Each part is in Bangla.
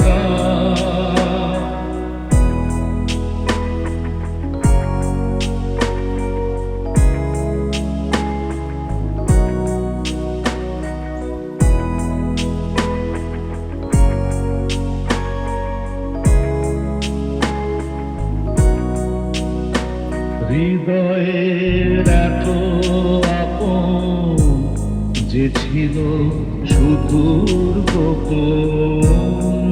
অন্ধকার যে ছিল সুদূর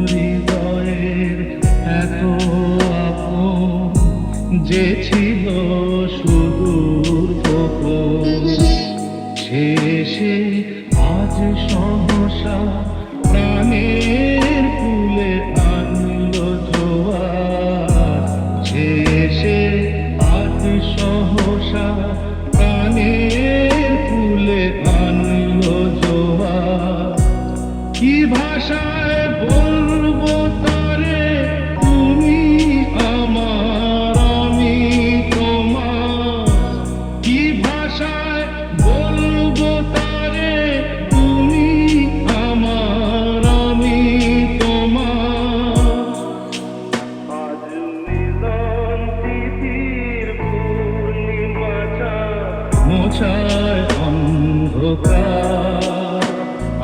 হৃদয়ের এত আপন যে ছিল সুদূর শেষে আজ সহসা প্রাণের অন্ধকার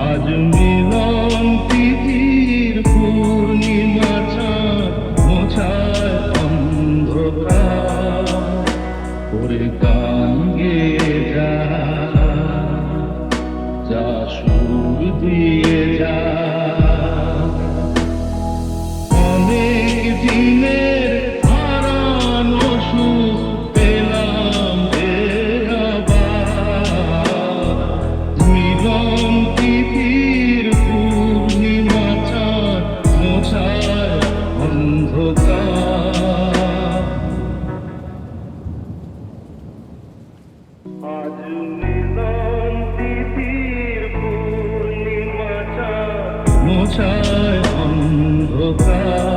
আজ মিলন তিথির পূর্ণিমাটা মোছায় অন্ধকার। গান গেয়ে যা যা সুর দিয়ে মোছায় অন্ধকার